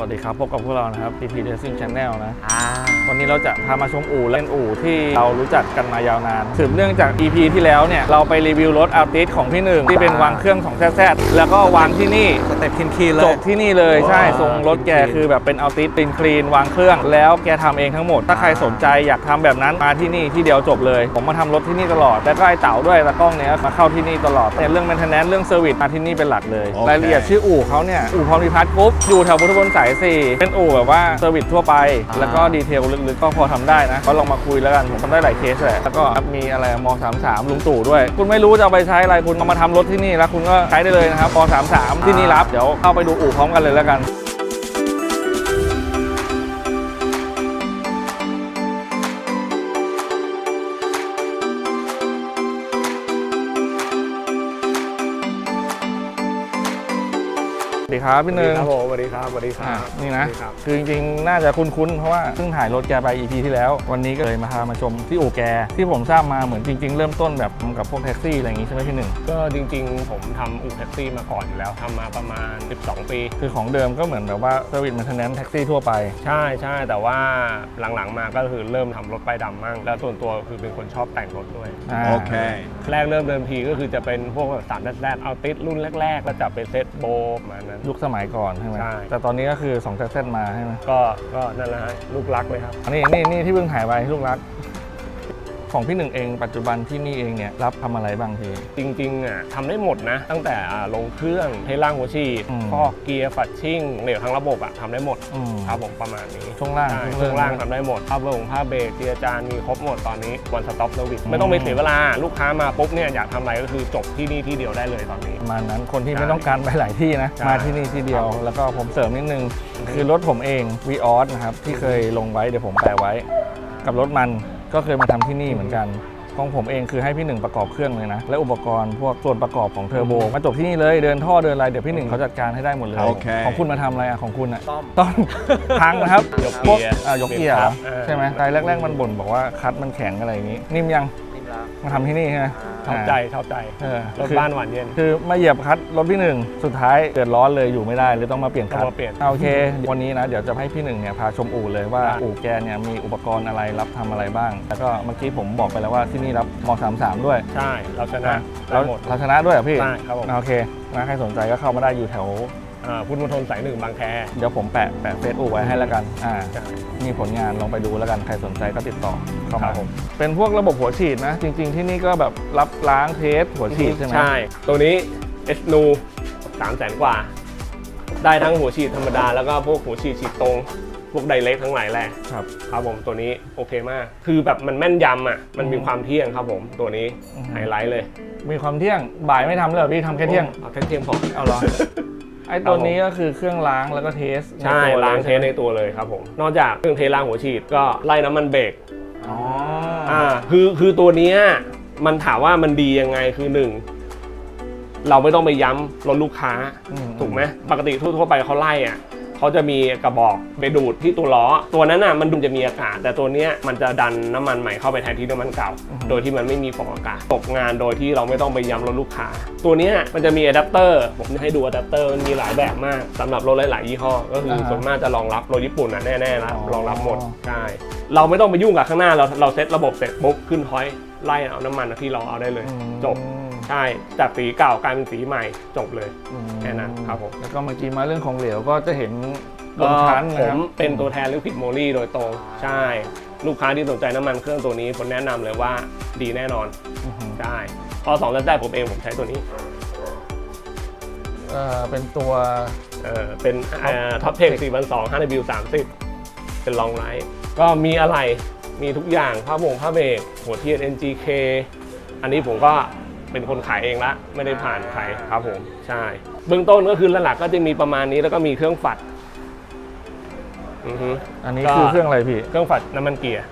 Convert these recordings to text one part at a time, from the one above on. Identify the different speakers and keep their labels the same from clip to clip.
Speaker 1: วัสดีครับ พบกับพวกเรานะครับ PP Racing Channel นะ
Speaker 2: อ่า
Speaker 1: วันนี้เราจะพามาชมอู่และเป็นอู่ที่เรารู้จักกันมายาวนานสืบเนื่องจาก EP ที่แล้วเนี่ย เราไปรีวิวรถอัลติสของพี่หนึ่งที่เป็นวางเครื่อง2 z z แล้วก็วางที่นี่
Speaker 2: สเต็ปคินคีเลย
Speaker 1: จบที่นี่เลยใช่
Speaker 2: ว้าว
Speaker 1: ทรงรถแกคือแบบเป็นอัลติสเป็นคลีนวางเครื่อง แล้วแกทำเองทั้งหมด ถ้าใครสนใจอยากทำแบบนั้นมาที่นี่ที่เดียวจบเลย ผมมาทำรถที่นี่ตลอด แล้วก็ไอ้เต๋าด้วยตากล้องเนี่ยมาเข้าที่นี่ตลอดเนี่ยเรื่อง maintenance เรื่องเซอร์วิสมาที่นี่เป็นหลักเลย
Speaker 2: โอเค
Speaker 1: รายละเอียดชื่ออู่เขาเนี่ยอู่พรพิพัฒน์กรุ๊ปอยู่แถวพุทธมณฑลสายสี่เป็นอู่แบบว่าเซอร์วิสทั่วไป
Speaker 2: อ่า
Speaker 1: แล้วก็ดีเทลลึกๆก็พอทำได้นะก็ลองมาคุยแล้วกันผมทำได้หลายเคสแหละแล้วก็มีอะไรม33ลุงตู่ด้วย คุณไม่รู้จะเอาไปใช้อะไรคุณเอามาทำรถที่นี่แล้วคุณก็ใช้ได้เลยนะครับม33ที่นี่รับเดี๋ยวเข้าไปดูอู่พร้อมกันเลยแล้วกัน สวัสดีครับพี่หนึ่ง
Speaker 3: ครับผมสวัสดีครับสวัสดีค
Speaker 1: อะ
Speaker 3: รับ
Speaker 1: นี่นะ
Speaker 3: สวัสดีครับ
Speaker 1: คือจริงๆ น่าจะคุ้นๆ เพราะว่าเพิ่งถ่ายรถแกไป EP ที่แล้ว วันนี้ก็เลยมาพามาชมที่อู่แก ที่ผมทราบมาเหมือนจริง ๆ เริ่มต้นแบบทำกับพวกแท็กซี่อะไรอย่างงี้ใช่ไหมพี่หนึ่ง
Speaker 3: ก็จริง ๆ ผมทำอู่แท็กซี่มาก่อนอยู่แล้วทำมาประมาณ 12 ปี
Speaker 1: คือของเดิมก็เหมือนแบบว่าเซอร์วิสมันเทนแนนแท็กซี่ทั่วไป
Speaker 3: ใช่ใช่แต่ว่าหลังๆมาก็คือเริ่มทำรถป้ายดำมั่งแล้วส่วนตัวคือเป็นคนชอบแต่งรถด้วย
Speaker 1: อ่า
Speaker 2: โอเค
Speaker 3: แรกเริ่มเดิมทีก็คือจะเป็นพวกแบบสามแดดเอาติดรุ่นแรกๆก็จะเป็นเซตโบประมาณนั้น
Speaker 1: ยุคสมัยก่อนใช่ไหม
Speaker 3: ใช่
Speaker 1: แต่ตอนนี้ก็คือ2 z z มาใช่ไหม
Speaker 3: ก็ก็นั่นแหละฮะลูกรักเลยครับ
Speaker 1: อันนี้นี่นี่ที่เพิ่งถ่ายไปลูกรัก ของพี่หนึ่งเองปัจจุบันที่นี่เองเนี่ยรับทำอะไรบ้างพี่
Speaker 3: จริงๆอะทำได้หมดนะ ตั้งแต่อ่าลงเครื่องเทล่างหัวฉีด
Speaker 1: อืม
Speaker 3: ฟอกเกียร์ฝัดชิ่งเหลวทั้งระบบอะทำได้หมด
Speaker 1: อืม
Speaker 3: ครับผมประมาณนี้
Speaker 1: ช่วงล่าง
Speaker 3: ใช่
Speaker 1: เค
Speaker 3: ช่
Speaker 1: รื่
Speaker 3: ว
Speaker 1: อง
Speaker 3: งล่าง
Speaker 1: นะ
Speaker 3: ทำได้หมดภาพลงภาพเบรกเกียร์จานมีครบหมดตอนนี้วันสต็อปเซอร์วิส
Speaker 1: อืม
Speaker 3: ไม่ต้องไปเสียเวลาลูกค้ามาปุ๊บเนี่ยอยากทำอะไรก็คือจบที่นี่ที่เดียวได้เลยตอนนี้
Speaker 1: ประมาณนั้นคนที่
Speaker 3: ใช่
Speaker 1: ไม่ต้องการไปหลายที่นะ
Speaker 3: ใช่
Speaker 1: มาที่นี่ที่เดียว
Speaker 3: ครับ
Speaker 1: แล้วก็ผมเสริมนิดนึงคือรถผมเอง v ีออสนะครับที่เคยลงไว้เดี๋ยวผมแปะไว้ กับรถมัน ก็เคยมาทำที่นี่เหมือนกันของผมเองคือให้พี่หนึ่งประกอบเครื่องเลยนะ และอุปกรณ์พวกส่วนประกอบของเทอร์โบมาจบที่นี่เลยเดินท่อเดินอะไรเดี๋ยวพี่หนึ่งเขาจัดการให้ได้หมดเลย
Speaker 2: โอเค
Speaker 1: ของคุณมาทำอะไรอะของคุณอะ
Speaker 2: ต้อม
Speaker 1: ต้นพังนะครับ
Speaker 3: ยก
Speaker 1: พวก
Speaker 3: เกียร์
Speaker 1: อะยกเกียร์เหรอ
Speaker 3: เออ
Speaker 1: ใช่ไหมรายแรกๆมันบ่นบอกว่าคัดมันแข็งอะไรอย่างนี้ นิ่มยัง
Speaker 2: นิ่ มแล้ว
Speaker 1: มาทำที่นี่ใช่ไหม
Speaker 3: ชอบใจชอบใจ
Speaker 1: เออ
Speaker 3: รถ
Speaker 1: คือ
Speaker 3: บ้านหวานเย็น
Speaker 1: คือมาเหยียบคลัตช์รถพี่หนึ่งสุดท้ายเดือดร้อนเลยอยู่ไม่ได้เลยต้องมาเปลี่ยนคลัตช์
Speaker 3: ต้องมาเปลี่ยน
Speaker 1: อะโอเค วันนี้นะเดี๋ยวจะให้พี่หนึ่งเนี่ยพาชมอู่เลยว่า
Speaker 3: ได้
Speaker 1: อู่แกเนี่ยมีอุปกรณ์อะไรรับทำอะไรบ้าง แล้วก็เมื่อกี้ผมบอกไปแล้วว่าที่นี่รับม33ด้วย
Speaker 3: ใช่ เราชนะ
Speaker 1: แล้
Speaker 3: ได้
Speaker 1: ว
Speaker 3: หมด
Speaker 1: เราชนะด้วยเหรอพี่
Speaker 3: ใช่ครับผม
Speaker 1: อะโอเคนะใครสนใจก็เข้ามาได้อยู่แถว
Speaker 3: อ่า พุทธมณฑลสายหนึ่งบางแค
Speaker 1: เดี๋ยวผมแปะแปะเฟซอู่ไว้ให้แล้วกันอ่า
Speaker 3: ใช่
Speaker 1: มีผลงานลองไปดูแล้วกันใครสนใจก็ติดต่อเข้า
Speaker 3: ครั
Speaker 1: มา
Speaker 3: บผม
Speaker 1: เป็นพวกระบบหัวฉีดนะ จริง ๆ ที่นี่ก็แบบรับล้างเทสหัวฉีดใช่ไหม
Speaker 3: ใช่ ตัวนี้เอสนูสามแสนกว่า ได้ทั้งหัวฉีดธรรมดาแล้วก็พวกหัวฉีดฉีดตรงพวกไดเรกทั้งหลายแหละ
Speaker 1: ครับ
Speaker 3: ครับผมตัวนี้โอเคมาก คือแบบมันแม่นยำอะมันมีความเที่ยงครับผมตัวนี้
Speaker 1: อือฮึ
Speaker 3: ไฮไลท์เลย
Speaker 1: มีความเที่ยงบ่ายไม่ทำเลยเหรอพี่ทำแค่เที่ยง
Speaker 3: เอาแค่เที่ยงพอ
Speaker 1: เอาเหรอ ไอ้ตัวนี้ก็คือเครื่องล้างแล้วก็เทส
Speaker 3: ใช่
Speaker 1: นตัว
Speaker 3: ล้างเทสใน
Speaker 1: ใช่ไหม
Speaker 3: ตัวเลยครับผมนอกจากเครื่องเทล้างหัวฉีดก็ไล่น้ำมันเบรก
Speaker 1: อ๋อ
Speaker 3: อ่าคือคือตัวเนี้ยมันถามว่ามันดียังไงคือหนึ่งเราไม่ต้องไปย้ำรถลูกค้า
Speaker 1: อื
Speaker 3: ถูกไหมปกติทั่วๆไปเขาไล่อะ เขาจะมีกระบอกไปดูดที่ตัวล้อ ตัวนั้นน่ะมันดูจะมีอากาศ แต่ตัวเนี้ยมันจะดันน้ำมันใหม่เข้าไปแทนที่น้ำมันเก่า โดยที่มันไม่มีฟองอากาศตกงานโดยที่เราไม่ต้องไปย้ำรถลูกค้า ตัวเนี้ยมันจะมีอะแดปเตอร์ผมจะให้ดูอะแดปเตอร์มันมีหลายแบบมากสำหรับรถหลายๆยี่ห้อก็คือส่วนมากจะรองรับรถญี่ปุ่นอะแน่ๆแล้วรองรับหมดใช่เราไม่ต้องไปยุ่งกับข้างหน้าเราเราเซตระบบเสร็จปุ๊บขึ้นพอยต์ไล่เอาน้ำมันที่เราเอาได้เลย
Speaker 1: อืม
Speaker 3: จบ ใช่จากสีเก่ากลายเป็นสีใหม่จบเลย
Speaker 1: อืม
Speaker 3: แค่นั้นครับผม
Speaker 1: แล้วก็เมื่อกี้มาเรื่องของเหลวก็จะเห็นบ
Speaker 3: ก็
Speaker 1: นชั้น
Speaker 3: ผ
Speaker 1: นะครับ
Speaker 3: มเป็นตัวแทนลิควิดโมลี่โดยตรงใช่ ลูกค้าที่สนใจน้ำมันเครื่องตัวนี้ผมแนะนำเลยว่าดีแน่นอน
Speaker 1: อือฮึ
Speaker 3: ใช่พอสองได้ผมเองผมใช้ตัวนี้
Speaker 1: เอ่อเป็นตัว
Speaker 3: เออเป็นท็อปเทค4 2 0 0 5 w 30เป็นลองไลท์ก็มีอะไรมีทุกอย่างผ้าโมงผ้าเบรกหัวเทียน NGK อันนี้ผมก็ เป็นคนขายเองละไม่ได้ผ่านใครครับผมใช่เบื้องต้นก็คือหลักๆก็จะมีประมาณนี้แล้วก็มีเครื่องฝัดอือฮึ
Speaker 1: อันนี้
Speaker 3: ก็
Speaker 1: คือเครื่องอะไรพี่
Speaker 3: เครื่องฝัดน้ำมันเกียร์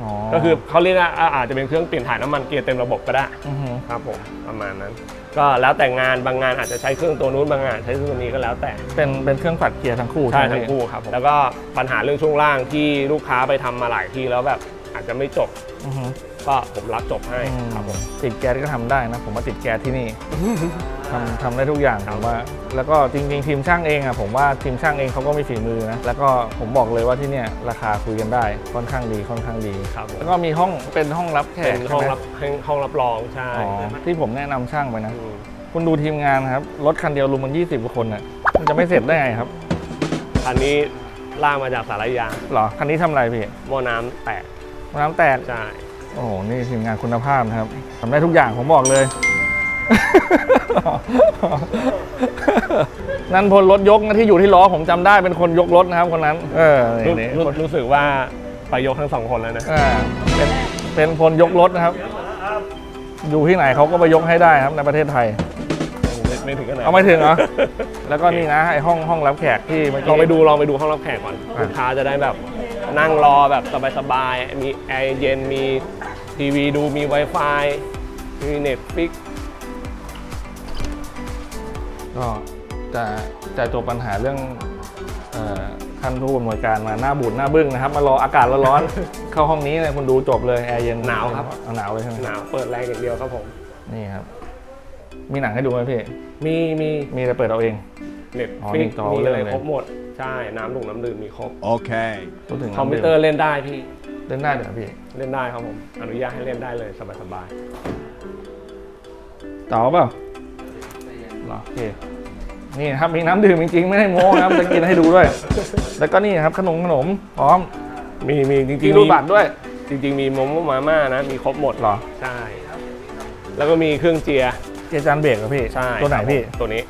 Speaker 1: อ๋อ
Speaker 3: ก็คือเขาเรียกว่าอ่าอาจจะเป็นเครื่องเปลี่ยนถ่ายน้ำมันเกียร์เต็มระบบก็ได้
Speaker 1: อฮึ
Speaker 3: ครับผมประมาณนั้น ก็แล้วแต่งานบางงานอาจจะใช้เครื่องตัวนู้นบางงานใช้เครื่องตัวนี้ก็แล้วแต่
Speaker 1: เป็นเป็นเครื่องฝัดเกียร์ทั้งคู่
Speaker 3: ใช่
Speaker 1: ไหม
Speaker 3: ทั้ง
Speaker 1: พี่
Speaker 3: คู่ครับผมแล้วก็ปัญหาเรื่องช่วงล่างที่ลูกค้าไปทำมาหลายที่แล้วแบบ อาจจะไม่จบ
Speaker 1: อือฮึ
Speaker 3: ก็ผมรับจบให้ครับผม
Speaker 1: ติดแก๊สก็ทำได้นะ ผมว่าติดแก๊สที่นี่ทำทำได้ทุกอย่างผมว่า แล้วก็จริงๆ ทีมช่างเองอะผมว่าทีมช่างเองเขาก็มีฝีมือนะ แล้วก็ผมบอกเลยว่าที่เนี่ยราคาคุยกันได้ค่อนข้างดีค่อนข้างดี
Speaker 3: ครับผม
Speaker 1: แล้วก็มีห้องเป็นห้องรับแข
Speaker 3: เป็
Speaker 1: ก
Speaker 3: นห้อง
Speaker 1: ใช่ไหม
Speaker 3: รับห้องรับรองใช่
Speaker 1: อ๋อที่ผมแนะนำช่างไปนะ
Speaker 3: ม
Speaker 1: คุณดูทีมงานครับ รถคันเดียวรวมมัน20กว่าคนน่ะมันจะไม่เสร็จได้ไงครับ
Speaker 3: คันนี้ล่างมาจากสารยา
Speaker 1: เหรอคันนี้ทำอะไรพี่
Speaker 3: หม้อน้ำแตก
Speaker 1: น้ำแตก
Speaker 3: ใช่
Speaker 1: โอ้โห นี่ทีมงานคุณภาพนะครับทำได้ทุกอย่างผมบอกเลย นันพลรถยกนะที่อยู่ที่ล้อผมจำได้เป็นคนยกรถนะครับคนนั้น เออ
Speaker 3: รู้
Speaker 1: นี่
Speaker 3: รู้
Speaker 1: นี่
Speaker 3: รู้สึกว่าไปยกทั้งสองคนแล้วนะ
Speaker 1: อ่าเป็นเป็นพลยกรถนะครับ อยู่ที่ไหนเขาก็ไปยกให้ได้ครับในประเทศไทย
Speaker 3: ไม่ไม่ถึงขนาด
Speaker 1: เอาไม่ถึงเหรอ แล้วก็นี่นะไอห้องห้องรับแขกที่เมื่อ
Speaker 3: ล
Speaker 1: กี้
Speaker 3: องไปดูลองไปดูห้องรับแขกก่อน
Speaker 1: อะ
Speaker 3: ลูกค้าจะได้แบบ นั่งรอแบบสบายๆ มีแอร์เย็น มีทีวีดู มี Wi-Fi มี Netflix
Speaker 1: ก็จะจะจบปัญหาเรื่องเอ่อท่านผู้อำนวยการมาหน้าบูดหน้าบึ้งนะครับ มารออากาศร้อนๆ เข้าห้องนี้เลยคุณดูจบเลยแอร์เย็น
Speaker 3: หนาวครับ
Speaker 1: เอาหนาวเลยใช่ไหม
Speaker 3: หนาวเปิดแรงอย่างเดียวครับผม
Speaker 1: นี่ครับ มีหนังให้ดูไหมพี่
Speaker 3: มีมี
Speaker 1: มีแต่เปิดเอาเอง
Speaker 3: เน็ต
Speaker 1: อ๋อ
Speaker 3: ฟิ
Speaker 1: มี
Speaker 3: ก
Speaker 1: จอ
Speaker 3: มีอะไร
Speaker 1: เลย
Speaker 3: ครบหมด ใช่ น้ำดุงน้ำดื่มมีครบ
Speaker 2: Okay.
Speaker 1: พูดถึง
Speaker 3: คอมพิวเตอร์เล่นได้พี่
Speaker 1: เล่นได้เดี๋ยวพี่
Speaker 3: เล่นได้ครับผม อนุญาตให้เล่นได้เลยสบาย
Speaker 1: ต่อเปล่าเหรอโอเคนี่นะครับมีน้ำดื่มจริงๆไม่ได้โม้นะครับจะกินให้ดูด้วย แล้วก็นี่ครับขนมขนมพร้อม
Speaker 3: ๆ มีมีจริงๆ
Speaker 1: มีรูปบัตรด้วย
Speaker 3: จริง ๆ มีโมโมมาม่านะ มีครบหมด
Speaker 1: เหรอ
Speaker 3: ใช่ แล้วก็มีเครื่องเจียร์
Speaker 1: เจจานเบรกเหรอพี่
Speaker 3: ใช่
Speaker 1: ตัวไหน
Speaker 3: ครับ
Speaker 1: พี่
Speaker 3: ผมตัวนี้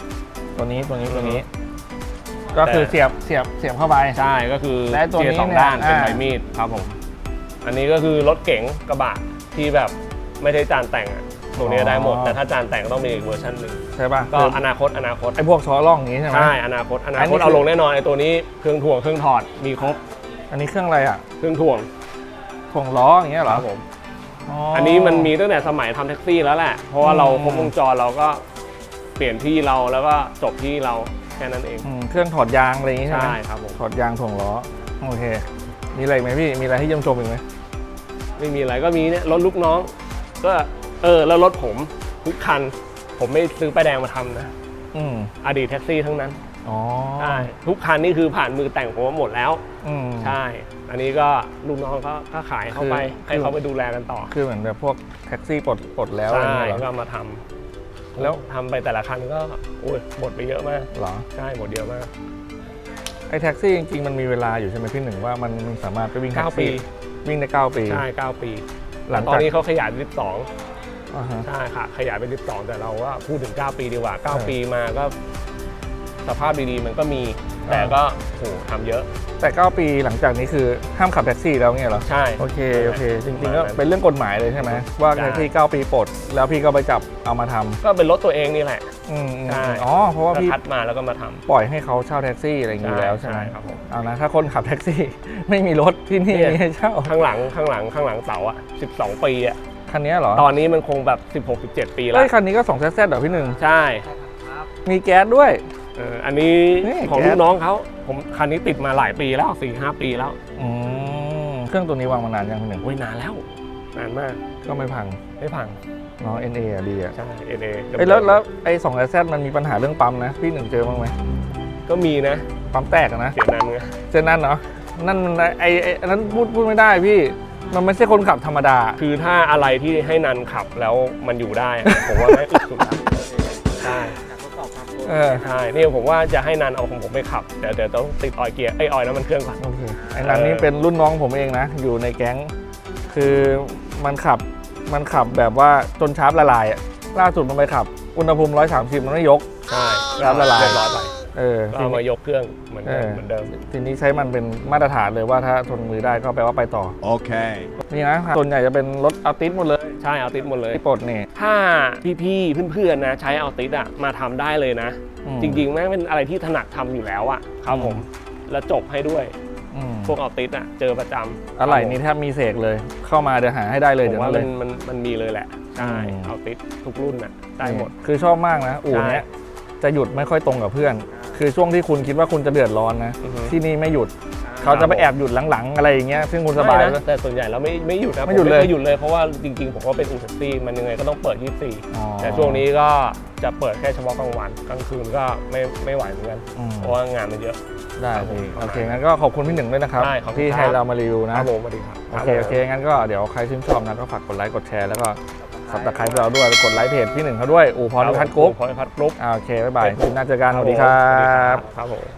Speaker 1: ตัวนี้ตัวนี้ตัวนี้
Speaker 3: อื
Speaker 1: ก็คือ
Speaker 3: แต่
Speaker 1: เสียบเสียบเสียบเข้าไป
Speaker 3: ใช่ก็คือ
Speaker 1: และตัวนี้
Speaker 3: เจียร์สอง
Speaker 1: เนี่ย
Speaker 3: ด้านเป็น
Speaker 1: อ่า
Speaker 3: ใบมีดครับผม อันนี้ก็คือรถเก๋งกระบะที่แบบไม่ได้จานแต่งอะตัวนี้ได้หมด แต่ถ้าจานแต่งต้องมีอีกเวอร์ชันหนึ่ง
Speaker 1: ใช่ป่ะ
Speaker 3: ก็
Speaker 1: คือ
Speaker 3: อนาคตอนาคต
Speaker 1: ไอพวกช้อร่องอย่างนี้ใช่ไหม
Speaker 3: ใช่อนาคตอนา
Speaker 1: อัน
Speaker 3: ค
Speaker 1: นี้
Speaker 3: ตเอา
Speaker 1: คือ
Speaker 3: ลงแน่นอนไอ้ตัวนี้เครื่องถ่วงเครื่องถอดมีครบ
Speaker 1: อันนี้เครื่องอะไรอะ
Speaker 3: เครื่องถ่วง
Speaker 1: ถ่วงล้ออย่างเงี้ยเหรอ
Speaker 3: ครับผม อันนี้มันมีตั้งแต่สมัยทำแท็กซี่แล้วแหละ เพราะว่าเรา
Speaker 1: อืม
Speaker 3: ครบวงจรเราก็เปลี่ยนที่เราแล้วก็จบที่เราแค่นั้นเอง
Speaker 1: อืมเครื่องถอดยางอะไรอย่างงี้ใช่ไหม
Speaker 3: ใช่ครับผม
Speaker 1: ถอดยางถ่วงล้อ โอเค มีอะไรอีกไหมพี่ มีอะไรให้เยี่ยมชมอีกไหม
Speaker 3: ไม่มีอะไรก็มีเนี่ยรถลูกน้อง ก็เออแล้วรถผมทุกคัน ผมไม่ซื้อป้ายแดงมาทำนะ
Speaker 1: อืม
Speaker 3: อดีตแท็กซี่ทั้งนั้น
Speaker 1: อ๋อ
Speaker 3: ใช่ทุกคันนี่คือผ่านมือแต่งผมมาหมดแล้ว
Speaker 1: อืม
Speaker 3: ใช่ อันนี้ก็ลูกน้องก็ก็ขายเข้าไป
Speaker 1: คือ
Speaker 3: ให้เขาไปดูแลกันต่อ
Speaker 1: คือเหมือนแบบพวกแท็กซี่ปลดปลดแล้วอะไร
Speaker 3: ใช่
Speaker 1: เงี้ยเหร
Speaker 3: ก็
Speaker 1: อ
Speaker 3: มาทำ
Speaker 1: แล้ว
Speaker 3: ทำไปแต่ละคันก็โอ้ยหมดไปเยอะมาก
Speaker 1: เหรอ
Speaker 3: ใช่หมดเยอะมาก
Speaker 1: ไอแท็กซี่จริงๆมันมีเวลาอยู่ใช่ไหมพี่หนึ่งว่ามันมันสามารถไปวิ่งแท็ก
Speaker 3: 9ปี
Speaker 1: ซี่วิ่งได้9ปี
Speaker 3: ใช่9ปี
Speaker 1: หลัง
Speaker 3: ตอน
Speaker 1: จาก
Speaker 3: นี้เขาขยายเป็น12
Speaker 1: อ่าฮะ
Speaker 3: ใช่ค่ะขยายเป็น12แต่เราว่าพูดถึง 9 ปีดีกว่า
Speaker 1: เออ
Speaker 3: 9ปีมาก็ สภาพดีๆ มันก็มี แต่ก็โหทำเยอะ
Speaker 1: แต่ 9 ปีหลังจากนี้คือห้ามขับแท็กซี่แล้วเงี้ยเหรอ
Speaker 3: ใช่
Speaker 1: โอเค โอเค จริงๆ
Speaker 3: ประ
Speaker 1: ก็
Speaker 3: มาณนั้น
Speaker 1: เป็นเรื่องกฎหมายเลยใช่ไหม ว่า
Speaker 3: ใช่
Speaker 1: แท็กซี่ 9 ปีปลด แล้วพี่ก็ไปจับเอามาทำ
Speaker 3: ก็เป็นรถตัวเองนี่แหละ
Speaker 1: อืมอืม
Speaker 3: ใช่
Speaker 1: อ๋อ เพราะว่า
Speaker 3: ก็
Speaker 1: พี่
Speaker 3: คัดมาแล้วก็มาทำ
Speaker 1: ปล่อยให้เขาเช่าแท็กซี่อะไรอย่างนี้แล้วใช่ไหม
Speaker 3: ครับผม
Speaker 1: เอานะถ้าคนขับแท็กซี่ไม่มีรถที่นี่
Speaker 3: เนี่ย
Speaker 1: มีให้เช่า
Speaker 3: ข้างหลัง ข้างหลัง ข้างหลังเสาอะ 12 ปีอะ
Speaker 1: คันนี้เหรอ
Speaker 3: ตอนนี้มันคงแบบ 16 17 ปีแล้
Speaker 1: เอ้
Speaker 3: วย
Speaker 1: คันนี้ก็2 z z เหรอพี่หนึ่ง
Speaker 3: ใช่
Speaker 1: มีแก๊สด้วย
Speaker 3: เอออันนี้
Speaker 1: นี่
Speaker 3: ของ
Speaker 1: แก๊
Speaker 3: ลู
Speaker 1: ส
Speaker 3: กน้องเขาผมคันนี้ติดมาหลายปีแล้ว4 5ปีแล้ว
Speaker 1: อืมเครื่องตัวนี้วางมานานยังพี่หนึ่ง
Speaker 3: โอ้ยนานแล้ว นานมาก
Speaker 1: ก็ไม่พัง
Speaker 3: ไม่พัง
Speaker 1: เนาะ NA อะดีอะ
Speaker 3: ใช่เอเอ
Speaker 1: เอ้ยแล้วแล้วไอ้2 z มันมีปัญหาเรื่องปั๊มนะ พี่หนึ่งเจอบ้างไหม
Speaker 3: ก็มีนะ
Speaker 1: ปั๊มแตกอะนะ
Speaker 3: เสียนานไง
Speaker 1: เจนนั่นเนาะนั่นมันไอ้ไอ้อันนั้นพูดพูดไม่ได้พี่ มันไม่ใช่คนขับธรรมดา
Speaker 3: คือถ้าอะไรที่ให้นันขับแล้วมันอยู่ได้อะผมว่าไม่อึดสุดแล้วใช่
Speaker 1: เออ
Speaker 3: ใช่นี่ผมว่าจะให้นันเอาของผมไปขับเดี๋ยวเดี๋ยวต้องติดออยล์เกียร์ไอยออยล์น้ำมันเครื่องก่อน
Speaker 1: โอเคไอ้นั้นนี่เป็นรุ่นน้องผมเองนะ อยู่ในแก๊ง คือมันขับมันขับแบบว่าจนชาร์ปละลายอะล่าสุดมันไปขับ อุณหภูมิ 130 มันไม่ยก
Speaker 3: ใช่
Speaker 1: รับละลาย
Speaker 3: เรียบร้อยไป
Speaker 1: เออ
Speaker 3: ก็
Speaker 1: ที
Speaker 3: เอามา
Speaker 1: นี้
Speaker 3: ยกเครื่องเหมือนเดิม
Speaker 1: เออ
Speaker 3: เหมือนเดิม
Speaker 1: ทีนี้ใช้มันเป็นมาตรฐานเลยว่าถ้าทนมือได้ก็แปลว่าไปต่อ
Speaker 2: Okay.
Speaker 1: นี่นะส่วนใหญ่จะเป็นรถอัลติสหมดเลย
Speaker 3: ใช่เอาติดหมดเลย
Speaker 1: ที่ปลดนี่
Speaker 3: ถ้าพี่ๆเพื่อนๆนะใช้เอาติดอะมาทำได้เลยนะ
Speaker 1: อืม
Speaker 3: จริงๆแม่งเป็นอะไรที่ถนัดทำอยู่แล้วอะครับผม แล้วจบให้ด้วย
Speaker 1: อืม
Speaker 3: พวกเอาติดอะเจอประจำ
Speaker 1: อะไรนี่แทบมีเสกเลย เข้ามาเดี๋ยวหาให้ได้เลย
Speaker 3: ผม
Speaker 1: เดี๋ยว
Speaker 3: ว่า
Speaker 1: นั้นเล
Speaker 3: มัน
Speaker 1: ย
Speaker 3: มันมันมีเลยแหละใช่
Speaker 1: อืม
Speaker 3: เอาติดทุกรุ่นน่ะได้หมด
Speaker 1: คือชอบมากนะ อู่เนี้ยจะหยุดไม่ค่อยตรงกับเพื่อน คือช่วงที่คุณคิดว่าคุณจะเดือดร้อนนะ
Speaker 3: อือฮึ
Speaker 1: ที่นี่ไม่หยุด
Speaker 3: ใช่
Speaker 1: เขาจะไปแอบหยุดหลังๆ อะไรอย่างเงี้ยซึ่งคุณสบาย
Speaker 3: ไม่นะแต่ส่วนใหญ่เราไม่ไม่หยุดนะ
Speaker 1: ไม่หยุดเลย
Speaker 3: ผไม่คหยุดเลยเพราะว่าจริงๆ ผมก็เป็นอู่แท็กซี่มันยังไงก็ต้องเปิด24
Speaker 1: อ๋อ
Speaker 3: แต่ช่วงนี้ก็จะเปิดแค่เฉพาะกลางวันกลางคืนก็ไม่ไม่ไหวเหมือนกัน
Speaker 1: อืม
Speaker 3: เพราะว่างานมันเยอะ
Speaker 1: ได้พี่
Speaker 3: ครับผม
Speaker 1: โอเคงั้นก็ขอบคุณพี่หนึ่งด้วยนะครับ
Speaker 3: ได้ขอบคุณ
Speaker 1: ที่
Speaker 3: ครับ
Speaker 1: ให้เรามารีวิวนะ
Speaker 3: ครับผมสวัสดีครับ
Speaker 1: โอเคโอเคงั้นก็เดี๋ยวใครชื่นชอบนะก็ฝากกดไลค์กดแชร์แล้วก็ สับตะไคร้เราด้วยกดไลค์เพจพี่หนึ่งเขาด้วยอู่พรพิพัฒน์กรุ๊ป
Speaker 3: พรพิพัฒน์กรุ๊ป
Speaker 1: อ่าโอเคบ๊ายบายคลิปหน้าเจอกันสวัสดีครับ
Speaker 3: ครับผม